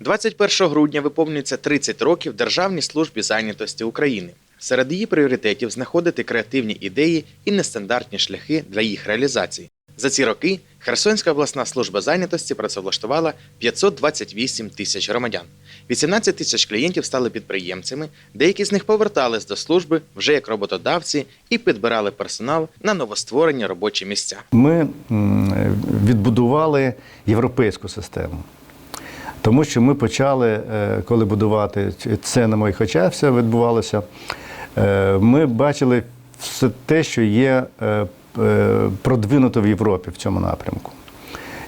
21 грудня виповнюється 30 років Державній службі зайнятості України. Серед її пріоритетів знаходити креативні ідеї і нестандартні шляхи для їх реалізації. За ці роки Херсонська обласна служба зайнятості працевлаштувала 528 тисяч громадян. 18 тисяч клієнтів стали підприємцями, деякі з них повертались до служби вже як роботодавці і підбирали персонал на новостворені робочі місця. Ми відбудували європейську систему. Тому що ми почали, е, коли будувати це на моїх очах, все відбувалося. е, Ми бачили все те, що є е, продвинуто в Європі в цьому напрямку.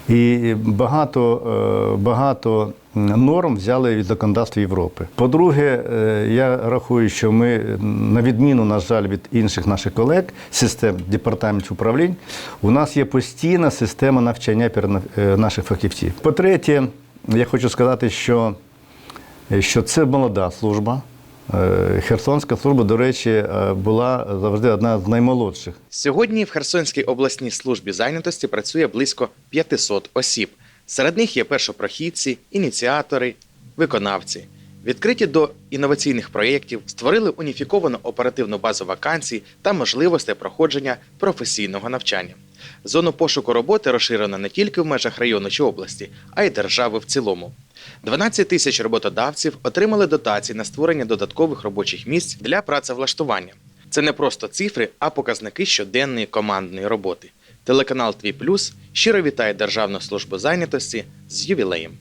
І багато, багато норм взяли від законодавства Європи. По-друге, я рахую, що ми, на відміну, на жаль, від інших наших колег, систем департаментів управлінь, у нас є постійна система навчання наших фахівців. По-третє, я хочу сказати, що, що це молода служба. Е, Херсонська служба, до речі, е, була завжди одна з наймолодших. Сьогодні в Херсонській обласній службі зайнятості працює близько 500 осіб. Серед них є першопрохідці, ініціатори, виконавці. Відкриті до інноваційних проєктів, створили уніфіковану оперативну базу вакансій та можливостей проходження професійного навчання. Зону пошуку роботи розширено не тільки в межах району чи області, а й держави в цілому. 12 тисяч роботодавців отримали дотації на створення додаткових робочих місць для працевлаштування. Це не просто цифри, а показники щоденної командної роботи. Телеканал Твій Плюс щиро вітає Державну службу зайнятості з ювілеєм.